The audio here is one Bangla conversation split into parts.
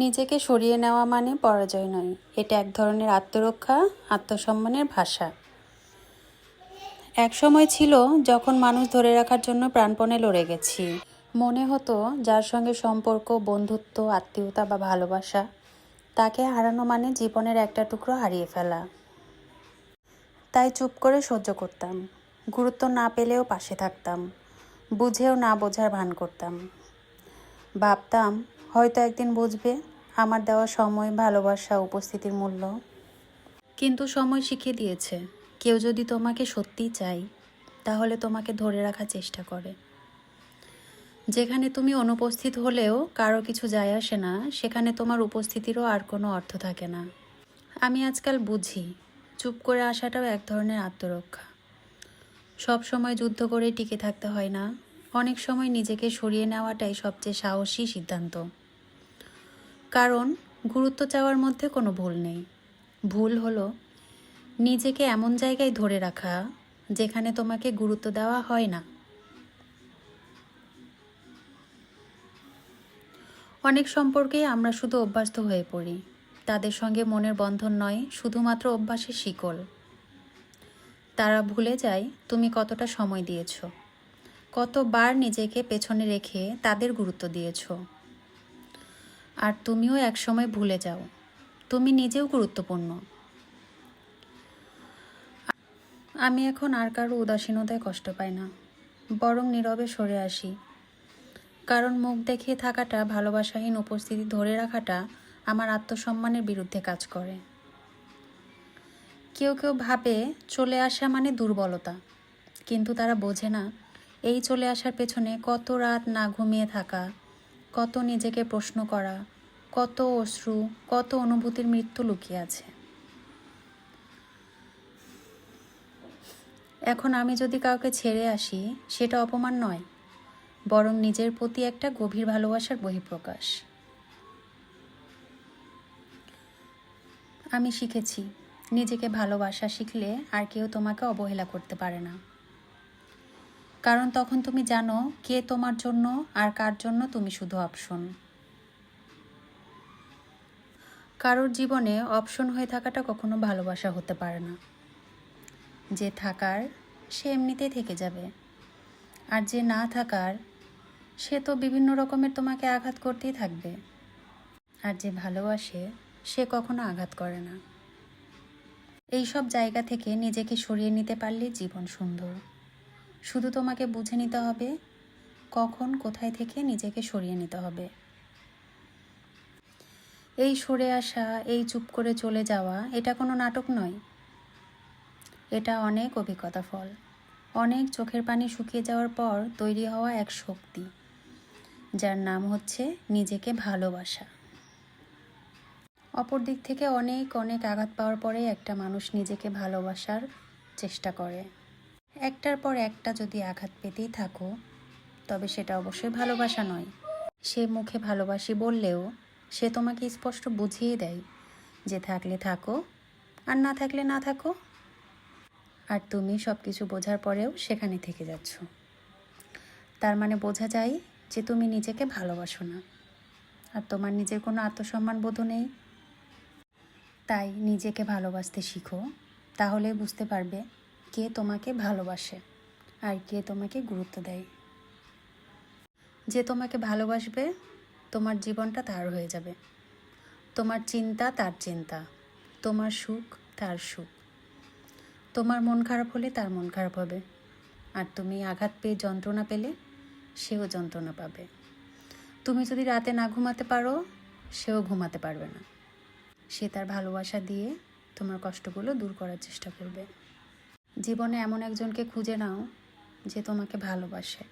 নিজেকে সরিয়ে নেওয়া মানে পরাজয় নয়। এটা এক ধরনের আত্মরক্ষা, আত্মসম্মানের ভাষা। এক সময় ছিল যখন মানুষ ধরে রাখার জন্য প্রাণপণে লড়ে গেছি। মনে হতো যার সঙ্গে সম্পর্ক, বন্ধুত্ব, আত্মীয়তা বা ভালোবাসা, তাকে হারানো মানে জীবনের একটা টুকরো হারিয়ে ফেলা। তাই চুপ করে সহ্য করতাম, গুরুত্ব না পেলেও পাশে থাকতাম, বুঝেও না বোঝার ভান করতাম। ভাবতাম হয়তো একদিন বুঝবে আমার দেওয়া সময়, ভালোবাসা, উপস্থিতির মূল্য। কিন্তু সময় শিখিয়ে দিয়েছে, কেউ যদি তোমাকে সত্যিই চাই তাহলে তোমাকে ধরে রাখার চেষ্টা করে। যেখানে তুমি অনুপস্থিত হলেও কারও কিছু যায় আসে না, সেখানে তোমার উপস্থিতিরও আর কোনো অর্থ থাকে না। আমি আজকাল বুঝি, চুপ করে আসাটাও এক ধরনের আত্মরক্ষা। সব সময় যুদ্ধ করে টিকে থাকতে হয় না, অনেক সময় নিজেকে সরিয়ে নেওয়াটাই সবচেয়ে সাহসী সিদ্ধান্ত। কারণ গুরুত্ব চাওয়ার মধ্যে কোনো ভুল নেই। ভুল হলো নিজেকে এমন জায়গায় ধরে রাখা যেখানে তোমাকে গুরুত্ব দেওয়া হয় না। অনেক সম্পর্কেই আমরা শুধু অভ্যস্ত হয়ে পড়ি। তাদের সঙ্গে মনের বন্ধন নয়, শুধুমাত্র অভ্যাসের শিকল। তারা ভুলে যায় তুমি কতটা সময় দিয়েছ। কতবার নিজেকে পেছনে রেখে তাদের গুরুত্ব দিয়েছ। আর তুমিও একসময় ভুলে যাও। তুমি নিজেও গুরুত্বপূর্ণ। আমি এখন আর কারও উদাসীনতায় কষ্ট পাই না। বরং নীরবে সরে আসি। কারণ মুখ দেখিয়ে থাকাটা, ভালোবাসাহীন উপস্থিতি ধরে রাখাটা আমার আত্মসম্মানের বিরুদ্ধে কাজ করে। কেউ কেউ ভাবে চলে আসা মানে দুর্বলতা। কিন্তু তারা বোঝে না, এই চলে আসার পেছনে কত রাত না ঘুমিয়ে থাকা কত নিজেকে প্রশ্ন করা, কত অশ্রু, কত অনুভূতির মৃত্যু লুকিয়ে আছে। এখন আমি যদি কাউকে ছেড়ে আসি, সেটা অপমান নয়, বরং নিজের প্রতি একটা গভীর ভালোবাসার বহিঃপ্রকাশ। আমি শিখেছি, নিজেকে ভালোবাসা শিখলে আর কেউ তোমাকে অবহেলা করতে পারে না। কারণ তখন তুমি জানো কে তোমার জন্য আর কার জন্য তুমি শুধু অপশন কারোর জীবনে অপশন হয়ে থাকাটা কখনো ভালোবাসা হতে পারে না। যে থাকার, সে এমনিতেই থেকে যাবে। আর যে না থাকার, সে তো বিভিন্ন রকমের তোমাকে আঘাত করতেই থাকবে। আর যে ভালোবাসে, সে কখনো আঘাত করে না। এই সব জায়গা থেকে নিজেকে সরিয়ে নিতে পারলে জীবন সুন্দর। শুধু তোমাকে বুঝে নিতে হবে কখন কোথায় থেকে নিজেকে সরিয়ে নিতে হবে। এই সরে আসা, এই চুপ করে চলে যাওয়া, এটা কোনো নাটক নয়। এটা অনেক অভিজ্ঞতা ফল। অনেক চোখের পানি শুকিয়ে যাওয়ার পর তৈরি হওয়া এক শক্তি, যার নাম হচ্ছে নিজেকে ভালোবাসা। অপর দিক থেকে অনেক অনেক আঘাত পাওয়ার পরে একটা মানুষ নিজেকে ভালোবাসার চেষ্টা করে। একটার পর একটা যদি আঘাত পেতেই থাকো, তবে সেটা অবশ্যই ভালোবাসা নয়। সে মুখে ভালোবাসি বললেও সে তোমাকে স্পষ্ট বুঝিয়ে দেয় যে থাকলে থাকো আর না থাকলে না থাকো। আর তুমি সব কিছু বোঝার পরেও সেখানে থেকে যাচ্ছ। তার মানে বোঝা যায় যে তুমি নিজেকে ভালোবাসো না। আর তোমার নিজের কোনো আত্মসম্মান বোধ নেই। তাই নিজেকে ভালোবাসতে শিখো, তাহলে বুঝতে পারবে কে তোমাকে ভালোবাসে আর কে তোমাকে গুরুত্ব দেয়। যে তোমাকে ভালোবাসবে, তোমার জীবনটা তার হয়ে যাবে। তোমার চিন্তা তার চিন্তা, তোমার সুখ তার সুখ। তোমার মন খারাপ হলে তার মন খারাপ হবে। আর তুমি আঘাত পেয়ে যন্ত্রণা পেলে সেও যন্ত্রণা পাবে। তুমি যদি রাতে না ঘুমাতে পারো, সেও ঘুমাতে পারবে না। সে তার ভালোবাসা দিয়ে তোমার কষ্টগুলো দূর করার চেষ্টা করবে। জীবনে এমন একজনকে খুঁজে নাও যে তোমাকে ভালোবাসে।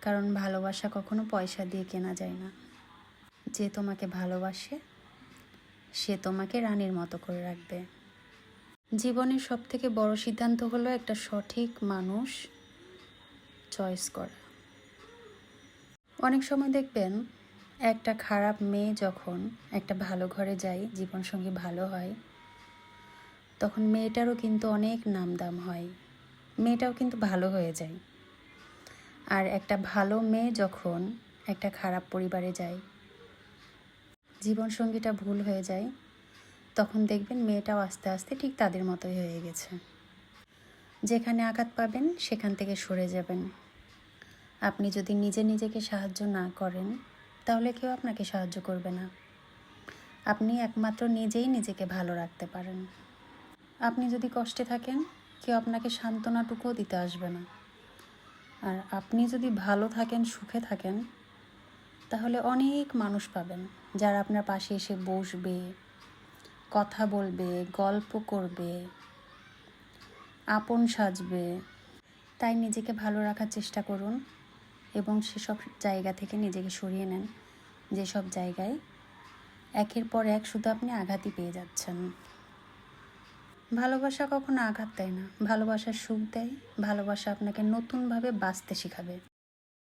কারণ ভালোবাসা কখনো পয়সা দিয়ে কেনা যায় না। যে তোমাকে ভালোবাসে, সে তোমাকে রানীর মতো করে রাখবে। জীবনের সব থেকে বড় সিদ্ধান্ত হলো একটা সঠিক মানুষ চয়েস করা। অনেক সময় দেখবেন, একটা খারাপ মেয়ে যখন একটা ভালো ঘরে যায়, জীবনসঙ্গী ভালো হয় তখন মেয়েটারও কিন্তু অনেক নাম দাম হয়। মেয়েটাও কিন্তু ভালো হয়ে যায়। আর একটা ভালো মেয়ে যখন একটা খারাপ পরিবারে যায়, জীবনসঙ্গীটা ভুল হয়ে যায়, তখন দেখবেন মেয়েটাও আস্তে আস্তে ঠিক তাদের মতোই হয়ে গেছে। যেখানে আঘাত পাবেন, সেখান থেকে সরে যাবেন। আপনি যদি নিজে নিজেকে সাহায্য না করেন, তাহলে কেউ আপনাকে সাহায্য করবে না। আপনি একমাত্র নিজেই নিজেকে ভালো রাখতে পারেন। আপনি যদি কষ্টে থাকেন, কেউ আপনাকে সান্ত্বনাটুকুও দিতে আসবে না। আর আপনি যদি ভালো থাকেন, সুখে থাকেন, তাহলে অনেক মানুষ পাবেন যারা আপনার পাশে এসে বসবে, কথা বলবে, গল্প করবে, আপন সাজবে। তাই নিজেকে ভালো রাখার চেষ্টা করুন এবং সেসব জায়গা থেকে নিজেকে সরিয়ে নেন। যেসব জায়গায় একের পর এক শুধু আপনি আঘাতই পেয়ে যাচ্ছেন। ভালোবাসা কখনো আঘাত দেয় না। ভালোবাসার সুখ দেয়। ভালোবাসা আপনাকে নতুনভাবে বাঁচতে শেখাবে।